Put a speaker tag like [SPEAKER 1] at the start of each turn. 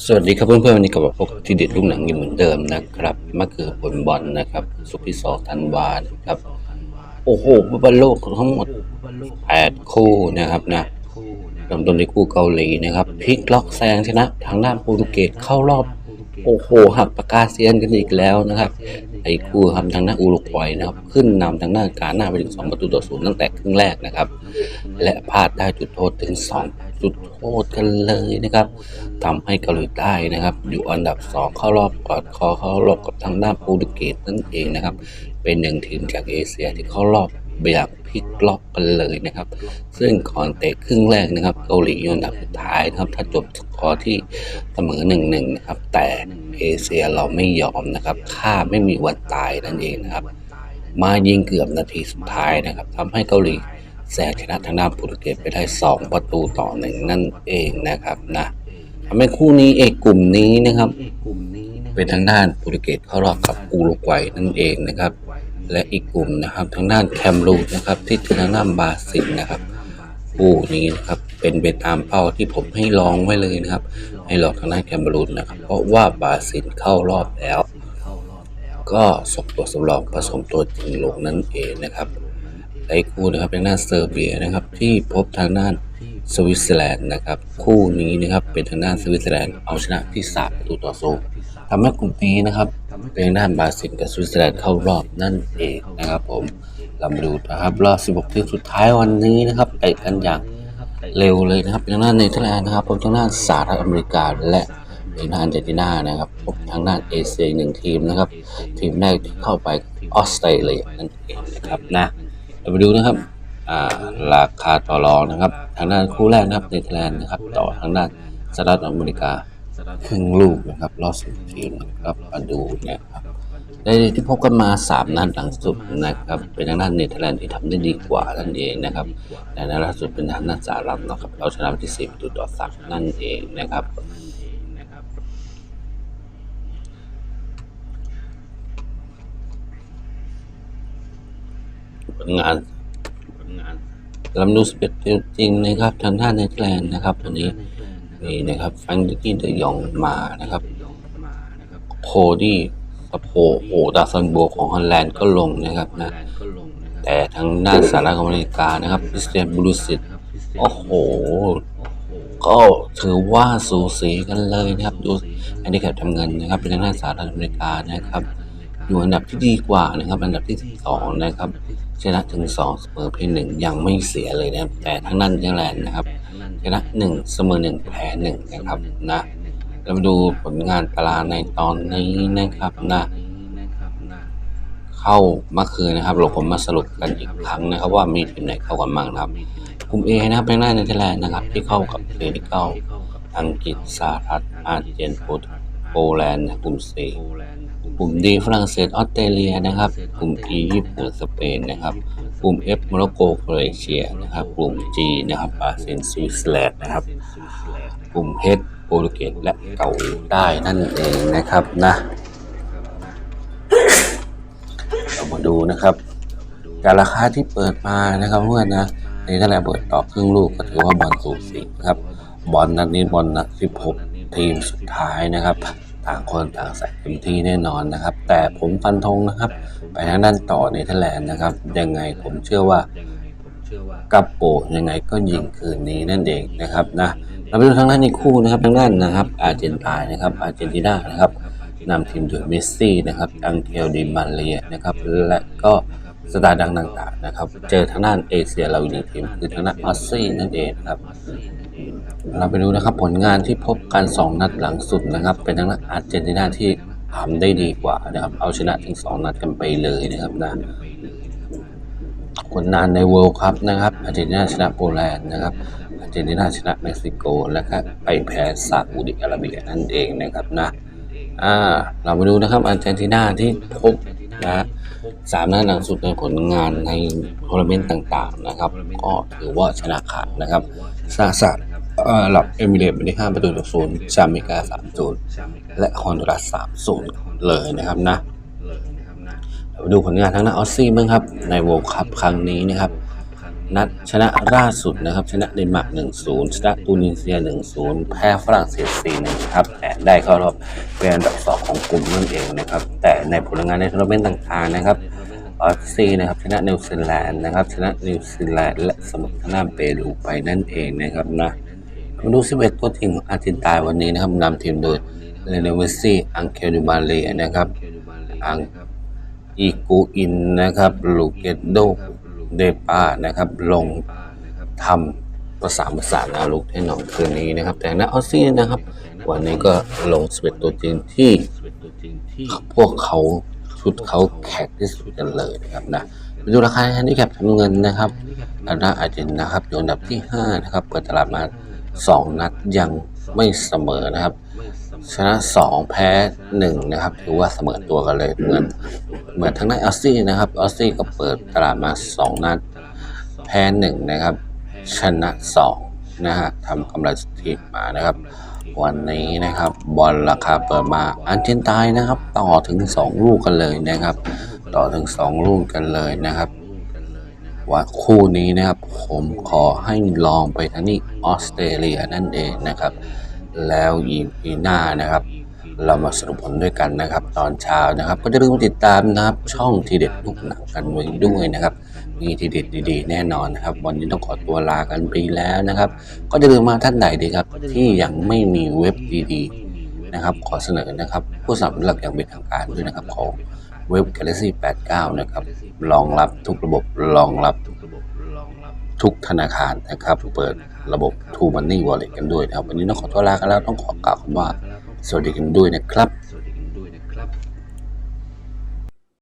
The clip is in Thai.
[SPEAKER 1] สวัสดีครับเพื่อนๆวันนี้กลับมาพบกับที่เด็ดลูกหนังอยู่เหมือนเดิมนะครับมาคือผลบอลนะครับสุกร์ที่สองธันวานะครับ โอ้โหบอลโลกทั้งหมดแปดคู่นะครับนะเริ่มต้นในคู่เกาหลีนะครับพลิกล็อกแซงชนะ ทางด้านโปรตุเกสเข้ารอบ โอ้โหหักปากกาเซียนกันอีกแล้วนะครับไอ้คู่ครับทางด้านอุรุกวัยนะครับ ขึ้นนำทางด้านการหน้าไปถึง2ประตูต่อศูนย์ตั้งแต่ครึ่งแรกนะครับ และพลาดได้จุดโทษถึง 2 จุดโทษกันเลยนะครับทำให้เกาหลีใต้นะครับ อยู่อันดับ 2 เข้ารอบกอดคอเข้ารอบกับทางด้านโปรตุเกสนั่นเองนะครับ เป็นหนึ่งทีมจากเอเชียที่เข้ารอบแบบพลิกล็อกกันเลยนะครับ ซึ่งก่อนเตะครึ่งแรกนะครับ เกาหลีอยู่อันดับสุดท้ายนะครับ ถ้าจบสกอร์ที่เสมอหนึ่งหนึ่งนะครับ แต่เอเชียเราไม่ยอมนะครับค่าไม่มีวันตายนั่นเองนะครับ มายิงเกือบนาทีสุดท้ายนะครับทำให้เกาหลี แซงชนะทางด้านโปรตุเกสไปได้ 2 ประตูต่อหนึ่งนั่นเองนะครับนะทำให้คู่นี้เอกกลุ่มนี้นะครับ เป็นทางด้านโปรตุเกสเข้ารอบกับอุรุกวัยนั่นเองนะครับ และอีกกลุ่มนะครับทางด้านแคมรูนนะครับที่คือทางด้านบราซิลนะครับคู่นี้นะครับเป็นไปตามเป้าที่ผมให้ลองไว้เลยนะครับ ให้ลองทางด้านแคมรูนนะครับ เพราะว่าบราซิลเข้ารอบแล้ว ก็ส่งตัวสำรองผสมตัวจริงลงนั่นเองนะครับ และอีกคู่นะครับเป็นทางด้านเซอร์เบียนะครับที่พบทางด้านสวิตเซอร์แลนด์นะครับคู่นี้นะครับเป็นทางด้านสวิตเซอร์แลนด์เอาชนะที่สามประตูต่อศูนย์ทำให้กลุ่มนี้นะครับเป็นด้านบราซิลกับสวิตเซอร์แลนด์เข้ารอบนั่นเองนะครับผมเรามาดูนะครับรอบ 16 ทีมสุดท้ายวันนี้นะครับเตะกันอย่างเร็วเลยนะครับทางด้านเนเธอร์แลนด์นะครับพบทางด้านสหรัฐอเมริกาและเป็นทางอาร์เจตินานะครับพบทางด้านเอเชียหนึ่งทีมนะครับ ทีมแรกที่เข้าไปออสเตรเลียนั่นเองนะครับนะ เราไปดูนะครับราคาต่อรองนะครับ ทางด้านคู่แรกนะครับเนเธอร์แลนด์นะครับ ต่อทางด้านสหรัฐอเมริกาครึ่งลูกนะครับรอบสิบทีนะครับมาดูนะครับในที่พบกันมา 3นัดหลังสุดนะครับ เป็นทางด้านเนเธอร์แลนด์ที่ทำได้ดีกว่านั่นเองนะครับและนัดล่าสุดเป็นทางด้านสหรัฐนะครับเราชนะไปที่4ประตูต่อสามนั่นเองนะครับ ผลงานลำดูสเปดจริงนะครับทางด้านเนเธอร์แลนนะครับวันนี้นี่นะครับแฟรงค์ดิกินเดยองมานะครับโคดี้สโพโอดาซันโบของฮอลแลนด์ก็ลงนะครับนะแต่ทางด้านสหรัฐอเมริกานะครับคริสเตียนบรูซิตโอ้โหก็ถือว่าสูสีกันเลยนะครับ ดูแอนดี้แคปทำเงินนะครับเป็นทางด้านสหรัฐอเมริกานะครับ อยู่อันดับที่ดีกว่านะครับ อันดับที่ 12 นะครับ ชนะถึง 2 เสมอเพียงหนึ่งยังไม่เสียเลยนะครับ แต่ทั้งนั้นเนเธอร์แลนนะครับ ชนะ 1 เสมอ 1 แพ้1นะครับนะเรามาดูผลงานตารางในตอนนี้นะครับนะเข้าเมื่อคืนนะครับเราผมมาสรุปกันอีกครั้งนะครับ ว่ามีทีมไหนเข้ากันบ้างนะครับกลุ่ม A นะครับเป็นหน้าเนเธอร์แลนด์นะครับ ที่เข้ากับเฟนิเกาอังกฤษสหรัฐอาร์เจนโปโปแลนด์กลุ่ม C กลุ่ม D ฝรั่งเศสออสเตรเลียนะครับกลุ่ม E ญี่ปุ่นสเปนนะครับกลุ่ม F โมร็อกโกโครเอเชียนะครับกลุ่ม G นะครับบราซิลสวิตเซอร์แลนด์นะครับกลุ่ม H โปรตุเกสและเกาหลีใต้นั่นเองนะครับนะเรามาดูนะครับจากราคาที่เปิดมานะครับเพื่อนนะในทะเลเปิดต่อครึ่งลูกก็ถือว่าบอลสูสีนะครับบอลนัดนี้บอลนัด16 ทีมสุดท้ายนะครับ ต่างคนต่างใส่เต็มที่แน่นอนนะครับ แต่ผมฟันธงนะครับ ไปทางด้านต่อในเธอร์แลนด์นะครับ ยังไงผมเชื่อว่ากับโปยังไงก็ยิงคืนนี้นั่นเองนะครับนะเราไปดูทางด้านอีกคู่นะครับทางด้านนะครับอาร์เจนตินานะครับอาร์เจนตินานะครับนำทีมโดยเมสซี่นะครับอังเกลดิมาเรียนะครับและก็สตาร์ดังต่างๆนะครับ เจอทางด้านเอเชียเราอีกหนึ่งทีมคือทางด้านออสซี่นั่นเองครับ เราไปดูนะครับผลงานที่พบกัน2นัดหลังสุดนะครับ เป็นทางด้านอาร์เจนตินาที่ทำได้ดีกว่านะครับ เอาชนะถึง 2 นัดกันไปเลยนะครับนะผลงานในเวิลด์คัพนะครับอาร์เจนตินาชนะโปแลนด์นะครับอาร์เจนตินาชนะเม็กซิโก และก็ไปแพ้ซาอุดิอาระเบียนั่นเองนะครับนะอ่าเรามาดูนะครับอาร์เจนตินาที่พบนะสามนัดหลังสุดในผลงานในทัวร์นาเมนต์ต่างๆนะครับ ก็ถือว่าชนะขาดนะครับซาซา หลับเอมิเรตส์ไปได้ห้าประตูต่อศูนย์จาเมกาสามศูนย์และฮอนดูรัสสามศูนย์เลยนะครับนะดูผลงานทางด้าออสซี่บ้างครับในโวลคัพครั้งนี้นะครับ นัดชนะล่าสุดนะครับ ชนะเดนมาร์ก1-0 ชนะตูนิเซีย 1-0 แพ้ฝรั่งเศส4-1ครับแต่ได้เข้ารอบเป็นอันดับ 2 ของกลุ่มนั่นเองนะครับ แต่ในผลงานในทัวร์นาเมนต์ต่างๆนะครับออสซี่นะครับชนะนิวซีแลนด์นะครับชนะนิวซีแลนด์และเสมอทางด้าเปรูไปนั่นเองนะครับนะ มาดู 11 ตัวจริงของอาร์เจนตายวันนี้นะครับนำทีมโดยเลโนเวซี่ อังเคลดิมาเลนะครับ อังอีกูอินนะครับ ลูเกตโดเดปานะครับ ลงทำประสานประสานอาลุกให้หนองคืนนี้นะครับ แต่นักออสซี่นะครับ วันนี้ก็ลงสเปตตัวจริงที่พวกเขาชุดเขาแข็งที่สุดกันเลยนะครับนะไปดูราคาแฮนดิแคปทำเงินนะครับอันดับอาร์เจนนะครับอยู่อันดับที่ 5 นะครับ เปิดตลาดมา 2 นัดยังไม่เสมอนะครับ ชนะ 2 แพ้ 1 นะครับถือว่าเสมอตัวกันเลยเหมือนเหมือนทั้งนั้นออสซี่นะครับออสซี่ก็เปิดตลาดมา 2 นัด แพ้ 1 นะครับ ชนะ 2 นะฮะทำกำไรสถิติมานะครับ วันนี้นะครับบอลราคาเปิดมาอันเจนตายนะครับ ต่อถึง 2 ลูกกันเลยนะครับ ต่อถึง 2 ลูกกันเลยนะครับ ว่าคู่นี้นะครับผมขอให้ลองไปทางนี้ออสเตรเลียนั่นเองนะครับ แล้วอีพีหน้านะครับ เรามาสรุปผลด้วยกันนะครับ ตอนเช้านะครับ ก็จะลืมติดตามนะครับช่องทีเด็ดลูกหนังกันไว้ด้วยนะครับมีทีเด็ดดีๆ แน่นอนนะครับ วันนี้ต้องขอตัวลากันไปแล้วนะครับ ก็จะลืมมาท่านใดดีครับ ที่ยังไม่มีเว็บดีๆนะครับ ขอเสนอนะครับ ผู้สนับสนุนหลักอย่างเป็นทางการด้วยนะครับขอ เว็บ Galaxy 89 นะครับรองรับทุกระบบรองรับทุกธนาคารนะครับ เปิดระบบ True Money Wallet กันด้วยนะครับ วันนี้ต้องขอตัวลากันแล้วต้องขอกล่าวคำว่า สวัสดีกันด้วยนะครับ